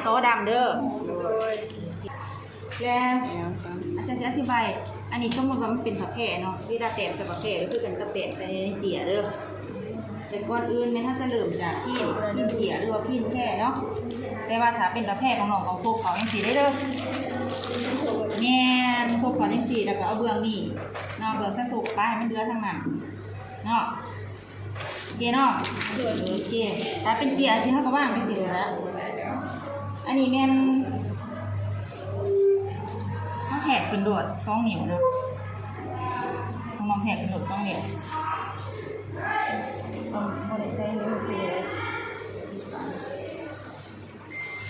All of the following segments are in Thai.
โซดำเด้อโดยแล้วแอลสามสิบอาจารย์จะอธิบาย อันนี้สมมติว่ามันเป็นผักแพร่เนาะที่ดาแตมใส่ผักแพร่ก็คือกันกับแตมใส่ในเจียเด้อแต่ก่อนอื่นเนี่ยถ้าจะเริ่มจากพี่พี่เจียหรือว่าพี่แพร่เนาะแต่ว่าถ้าเป็นผักแพร่ของน้องของพวกเขายังสีได้เด้อแง่นพวกเขายังสีแล้วก็เอาเบื้องนี่เนาะเบื้องสักถูกป้ายมันเดือดทั้งนั้นเนาะโอเคเนาะโอเคถ้าเป็นเจียจริงเขาก็ว่างไปสิเลยแล้ว อันนี้แม่นถ้าแหกเป็นโดดสองนิ้วนะต้องลองแหกเป็นโดดสองนิ้วต้องบริใช้นิ้วเปลี่ยน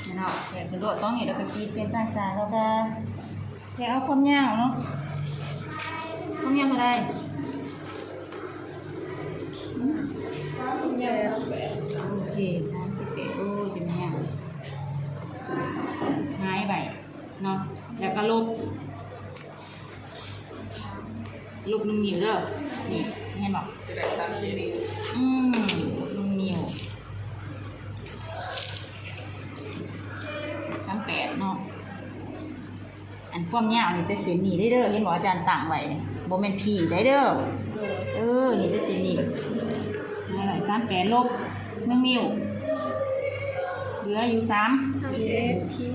นี่เนาะแหกเป็นโดดสองนิ้วแล้วก็ขีดเส้นต่างๆแล้วก็แหกเอาคนยาวเนาะคนยาวเท่าไรอืมแอลแปดโอเคสาม เนาะแล้วก็ลบลูกนุ่มเหนิ้วเด้อนี่เห็นบอกจะได้สามสิบเอ็ดอืมลูกนุ่มเหนิ้วทั้งแปดเนาะ อันความยาวนี่เป็นเส้นหนีได้เด้อเห็นบออาจารย์ต่างไว้โบเมนผีได้เด้อ เออ นี่เป็นเส้นหนีนี่หน่อยสามแปดลบหนึ่งนิ้วเหลืออยู่สามเจ็ดคิว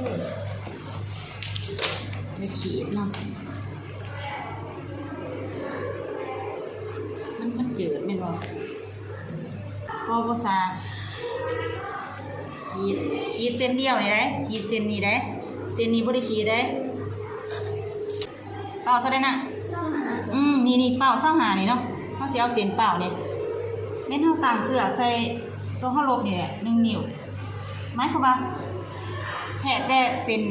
ไม่ขีดเนาะมันมันจืดไม่นบอกก็ภาษาขีดขีดเส้นเดียวนี่ได้ขีดเส้นนี้ได้เส้นนี้บ่ได้ขีดได้เป้าเท่าไดน่ะอืมนี่นี่เป้าเส้าหานี่เนาะเขาสิเอาเส้นเป้านี่เม่นเท่าต่างเสือกใส่ตัวเขาลบนี่แหละหนึ่งนิ้วหมายความว่าแค่แต่เส้น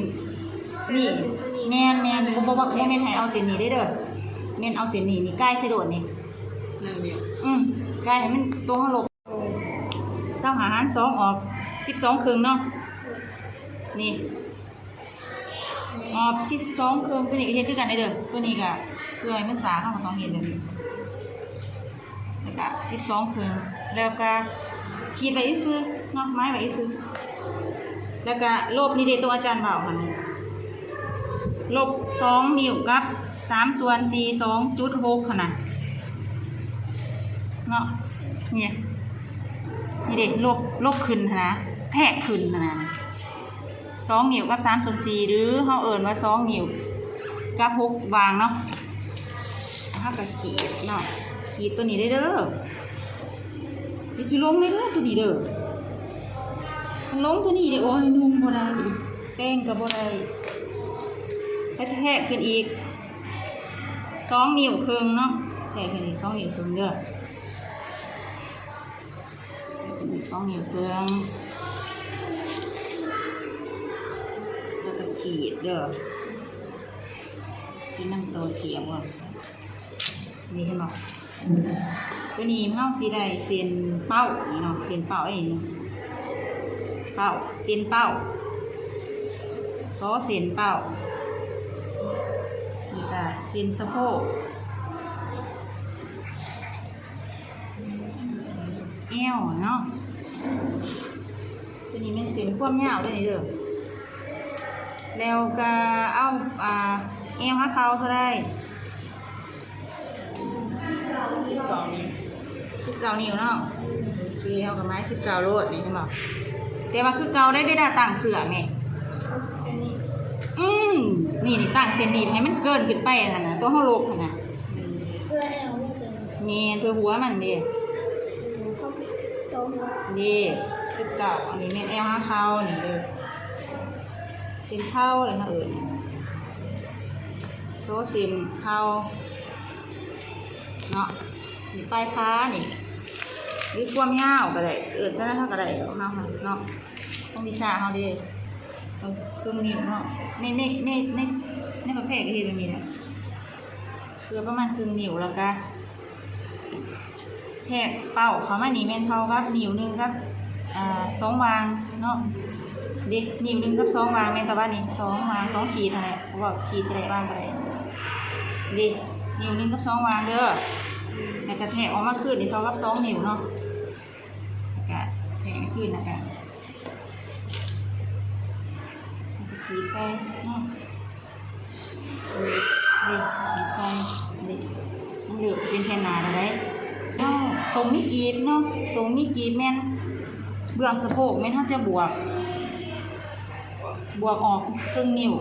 นี่ แม่นแม่นบ่บ่บ่บ่แม่นให้เอาเส้นนี้ได้เด้อแม่นเอาเส้นนี้นี่ใกล้ใส่โดดนี่หนึ่งเดียวอืมกายให้มันตัวเขาลบเจ้าหาหารสองออกสิบสองครึ่งเนาะนี่ออกสิบสองครึ่งตัวนี้ก็เฮ็ดคือกันได้เด้อตัวนี้ก็เพื่อให้มันสาเข้ามาต้องเห็นแบบนี้แล้วก็สิบสองครึ่งแล้วก็ขีดไปอีกซื้อเนาะไม้ไปอีกซื้อแล้วก็ลบนี่เดตัวอาจารย์เบาค่ะนี่ ลบสองนิ้วกับสามส่วนสี่สองจุดหกขนาดเนาะเนี่ยนี่เด็กลบลบขึ้นนะแพกขึ้นนะสองนิ้วกับสามส่วนสี่หรือเขาเอิ่นว่าสองนิ้วกับหกวางเนาะถ้ากับขีดเนาะขีดตัวนี้ได้เด้อดิสิลงได้เด้อตัวนี้เด้อลงตัวนี้เด้อโอ้ยนุ่มบ่ได้แป้งกับบ่ได้ ให้แทกขึ้นอีกสองนิ้วครึ่งเนาะแทกขึ้นอีกสองนิ้วครึ่งเด้อมีสองนิ้วเครื่งแล้วก็ขีดเด้อที่นั่งตัวเขียวอะนี่เห็นไหมตัวนี้เฮาสีได้เส้นเป้านี่เนาะเส้นเป้าไอ้นี่เป้าเส้นเป้าซอเส้นเป้า นี่ก็เส้นสะโพกแอวเนาะตัวนี้เป็นส้นความยาวด้วยนี่เด้อแล้วก็เอาอ่าเอวหักเขาเท่าไรสิบสองนิ้วสิบเก้านิ้วเนาะโอเคเอากับไม้สิบเก้าโลดนี่ใช่ไหมแต่ว่าคือเก่าได้ได้ดาต่างเสือไง นี่นี่ต่างเส้นนี่ให้มันเกินขึ้นไปน่ะนะตัวเขาโลกน่ะนะเพื่อแอลไม่เกินเมนเพื่อหัวมันเด้เขาโตมาเด้สิบเก้าอันนี้เมนเอวหักเขานี่เลยเส้นเท้าอะไรนะเอ่ยโซเส้นเท้าเนาะนี่ปลายพ้านี่หรือความยาวก็ได้เอิดก็ได้เท่าก็ได้เอาเฮาค่ะเนาะต้องวิชาเฮาเดี ต้องเครื่องนิ้วเนาะในในในในในประเภทก็เห็นมันมีนะคือประมาณครึ่งนิ้วแล้วก็แทกเป้าเขามานี่แมนเท่ากับนิ้วหนึ่งครับอ่าสองวางเนาะเด็กนิ้วหนึ่งกับสองวางแมนแต่ว่านี่สองวางสองขีดเท่าไหร่เขาบอกขีดเท่าไร่วางเท่าไรเด็กนิ้วหนึ่งกับสองวางเด้อแล้วก็แทกออกมาขึ้นนี่เท่ากับสองนิ้วเนาะแกแทกขึ้นแล้วก็ ขีดใส่เนาะเด็กเด็กขีดใส่เด็กมันเหลือเป็นแค่นาแล้ได้เนาะทรงมีกีบเนาะทรงมีกีบแม่นเบื้องสะโพกแม่นเขาจะบวก บวกออกครึ่งนิ้ว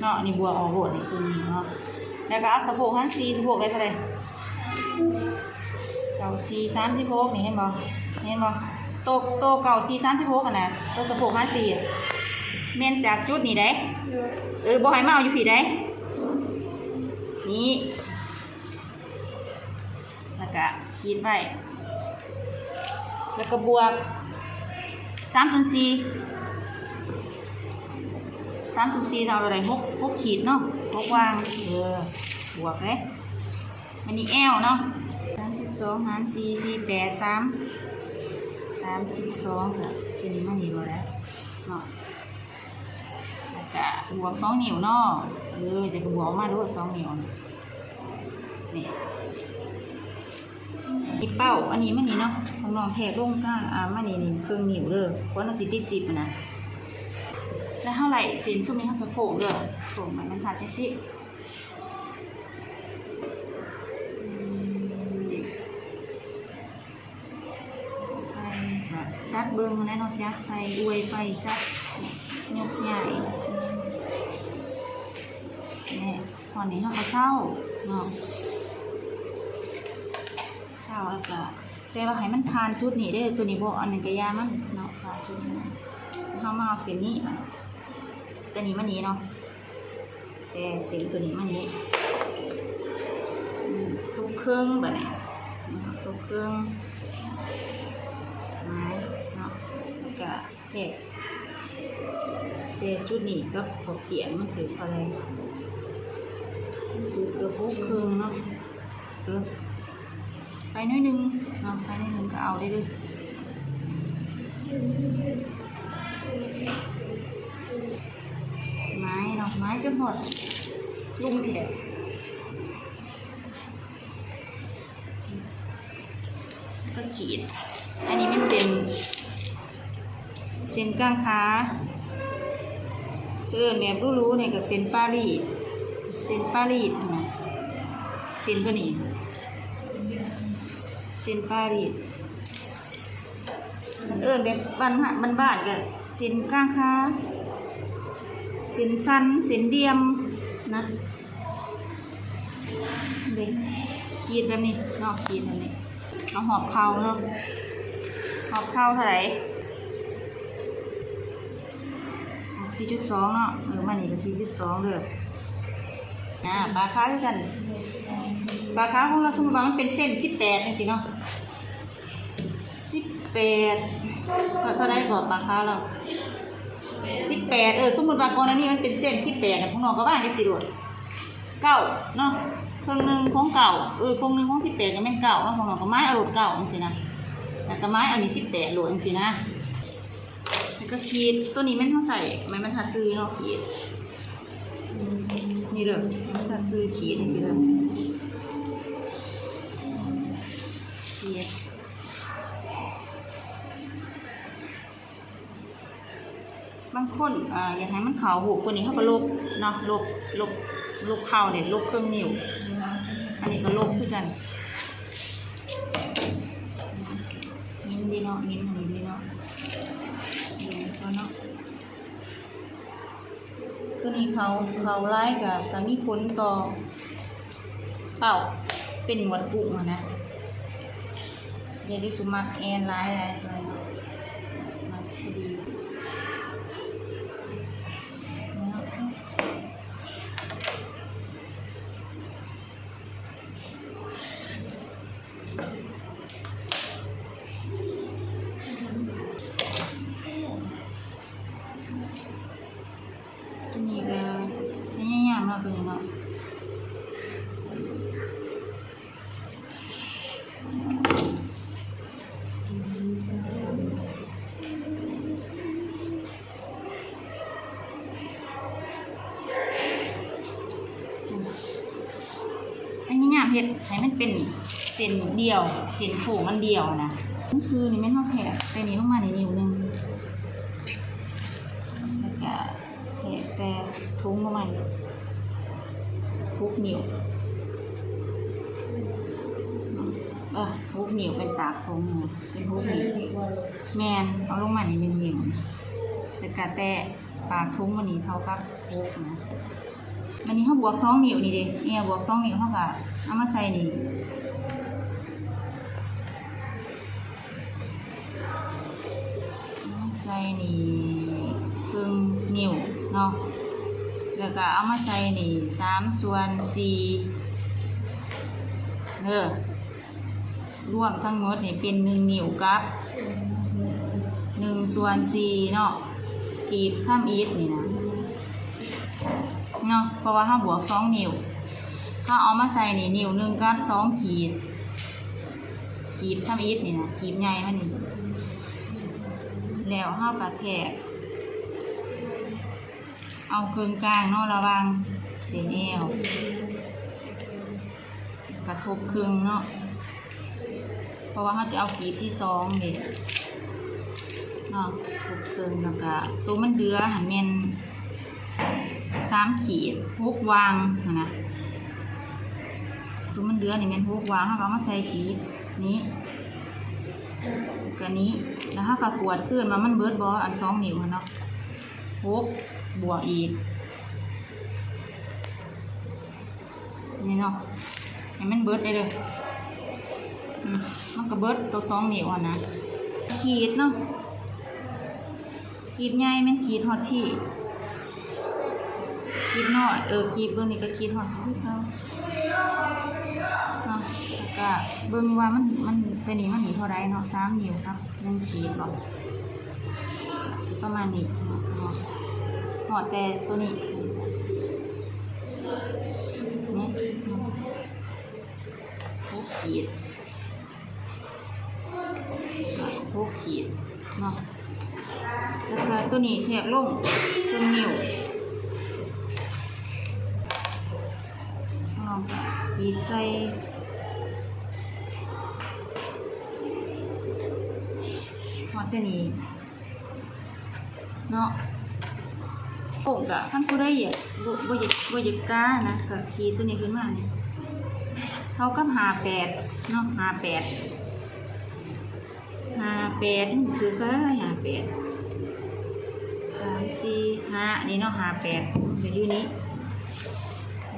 เนาะนี่บวกออกโหดนี่ครึ่งนิ้วเนาะแล้วก็เอาสะโพกหันซีสะโพกได้เท่าไหร่เก่าซีสามสิบหกนี่เห็นบ่เห็นบ่โตโตเก่าซีสามสิบหกอะนะตัวสะโพกหันซี อะแม่นจากจุดนี่ได้เออบ่ให้มาเอาอยู่ผีได้นี่แล้วก็ขีดไว้แล้วก็บวกสามส่วนสี่สามส่วนสี่เท่าไรหกหกขีดเนาะหกวางเออบวกเลยมันนี่แอลเนาะสามสิบสองหารสี่สี่แปดสามสามสิบสองค่ะเป็นมันนี่บ่แล้วเนาะ แล้วก็บวกสองนิ้วเนาะเออจะก็บวกอกมาด้วยสองนิ้วนี่นี่อีเป้าอันนี้มันนี่เนาะของน้องแทกลงกลาอ่ามันนี่นี่เครื่องนิ้วเด้อเพราะเราติดติดสิบนะแล้วเท่าไหร่เส้นช่วงนี้เขาก็โค้งเด้อโค้งมันมันขาดจังสิใส่จัดเบิ้งแล้วเนาะจัดใส่อวยไปจัดยกใหญ่ ตอนนี้เราก็เศร้าเนาะเศร้าแล้วก็แต่ว่าให้มันทานชุดนี้ได้ตัวนี้บอกอันนึงกระยามันเนาะทานชุดนี้เขามาเอาเส้นนี้มาตัวนี้มันนี้เนาะแต่เส้นตัวนี้มันนี้ทุกเครื่องแบบนี้นะครับทุกเครื่องไม้เนาะแล้วก็เด็กแต่ชุดนี้ก็ขอบเจียนมันถืออะไรถื อเกือบพุกครึ่งเนาะเออไปน้อยนึงเนาะไปน้อยนึงก็เอาได้เลยไม้เนาะไม้จนหมดลุงเพียก็ขีด อันนี้มันเป็นเส้นกลางขาเออแม่รู้รู้เนี่ยกับเซนปารีส เซนปารีสนะเซนตัวนี้เซนปารีสมันเอิญแบบบ้านหะมันบานกับเซนข้างค้าเซนสั้นเซนเดียมนะเด็กขีดแบบนี้นาะขีดแบบนี้เอาหอบเผาเนาะหอบเผาเท่าไหร่สี่จุดสองเนาะเออมันนี่ก็สี่จุดสองเลย อ่าปลาค้าด้วยกันปลาค้าของเราสมมติว่ามันเป็นเส้นสิบแปดนี่สิเนาะสิบแปดเท่าไรก่อนปลาค้าเราสิบแปดเออสมมติว่าก่อนอันนี้มันเป็นเส้นสิบแปดเนี่ยของน้องก็ว่างได้สิโดดเก้าเนาะเครื่องหนึ่งของเก่าเออเครื่องหนึ่งของสิบแปดก็เป็นเก่าเนาะของน้องก็ไม้อาโหลดเก่าจังสินะแต่ก็ไม้อันนี้สิบแปดโหลดจังสินะแล้วก็ขีดตัวนี้แม่นเขาใส่ไม้บรรทัดซื้อเนาะขีด นี่เด้อไม้บรรทัดซื้อขีดนี่สิเด้อขีดบางคนอ่าอยากให้มันขาวหูกว่านี้เขาก็ลบเนาะลบลบลบเข่าเนี่ยลบเครื่องนิ้วอันนี้ก็ลบคือกันนิ้วดีเนาะนิ้นดีเนาะตัวเนาะ ตัวนี้เขาเขาไล่กับกับมีผลต่อเป่าเป็นหมวดปุ่มนะเดี๋ยดิสุมักแอนไล่อะไรอะไร ให้มันเป็นเส้นเดียวเส้นโค้งอันเดียวนะต้งซื้อนี่แม่นเฮาแผลไปนี้ลงมาในนิ้วหนึงแล้วก็ทุงเข้ามาทุกนิ้วเออทุกนิ้วเป็นตากทุงนะเป็นทุกนิ้วแมนเอาลงมานี่เป็นนิ้วเป็นกาแตะปากทุ้งมันนี่เท่ากับทุกนะ มันนี้เขาบวกสองนิ้วนี่เด้เนี่ยบวกสองนิ้วเขาก็เอามาใส่นี่เอามาใส่นี่ครึ่งนิ้วเนาะแล้วก็เอามาใส่นี่สามส่วนสี่เออรวมทั้งหมดนี่เป็นหนึ่งนิ้วกับหนึ่งส่วนสี่เนาะกีบข้ามอีทนี่นะ เนาะเพราะว่าห้าบวกสองนิ้วถ้าเอามาใส่นี่นิ้วหนึ่งกับสองขีดกีบข้าอีทนี่นะกีบใหญ่มันนี่แล้วห้ากระแทกเอาเครื่องกลางเนาะระวังเสียแนวกระทบเครื่องเนาะเพราะว่าเขาจะเอากีบที่สองเด็เนาะถูกเกินแล้วก็ตัวมันเดือหันเมน สามขีดพกวางนะตัวมันเดือนี่เมนพกวางเขาก็เอามาใส่ขีดนี้กับนี้แล้วเขาก็กวดขึ้นมามันเบิร์ดบออันสองนิ้วเนาะพกบวกอีกนี่เนาะให้มันเบิร์ดได้เลยมันก็เบิดตัวสองนิ้วนะขีดเนาะกีบใหญ่ม่นขีดฮอดพี่ กีบน้อยเออกีบเบิ่งนี่ก็ขีดฮอดพี่เขาเนาะแล้วก็เบิ่งว่ามันมันตัวนี้มันหนีเท่าไรเนาะสามนิ้วครับหนึ่งขีดเนาะสิประมาณนี้เนาะหอดแต่ตัวนี้นี่หกขีดหกขีดเนาะแล้วก็ตัวนี้แทกลงตัวนิ้วลองบีบใส่หอดตัวนี้เนาะโป่งกะท่านผู้ได้อยากบ่บ่อยากบ่อยากกล้านะก็ขีดตัวนี้ขึ้นมาเนี่ยเท่ากับหาแปดเนาะหาแปดหาแปดคือก็หาแปดสามสี่ห้านี่เนาะหาแปดเดี๋ยวอยู่นี้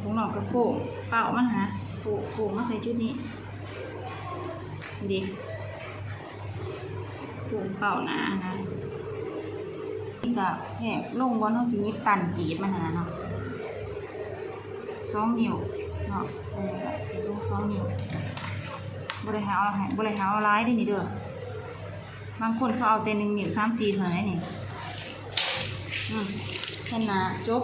ของน้องก็โค้งเป่ามันหา โค้งโค้งมาใส่ชุดนี้ ดีโค้งเป่าหนานะนี่ก็แทกลงบนเขาจะยิบตันกีดมันหาเนาะสองนิ้วเนาะอันนี้ก็ลงสองนิ้วบริหารอาให้บริหารเอาร้ายได้นี่เด้อบางคนเขาเอาแต่หนึ่งนิ้วสามสี่เท่านั้นนี่อืมแค่นาจบ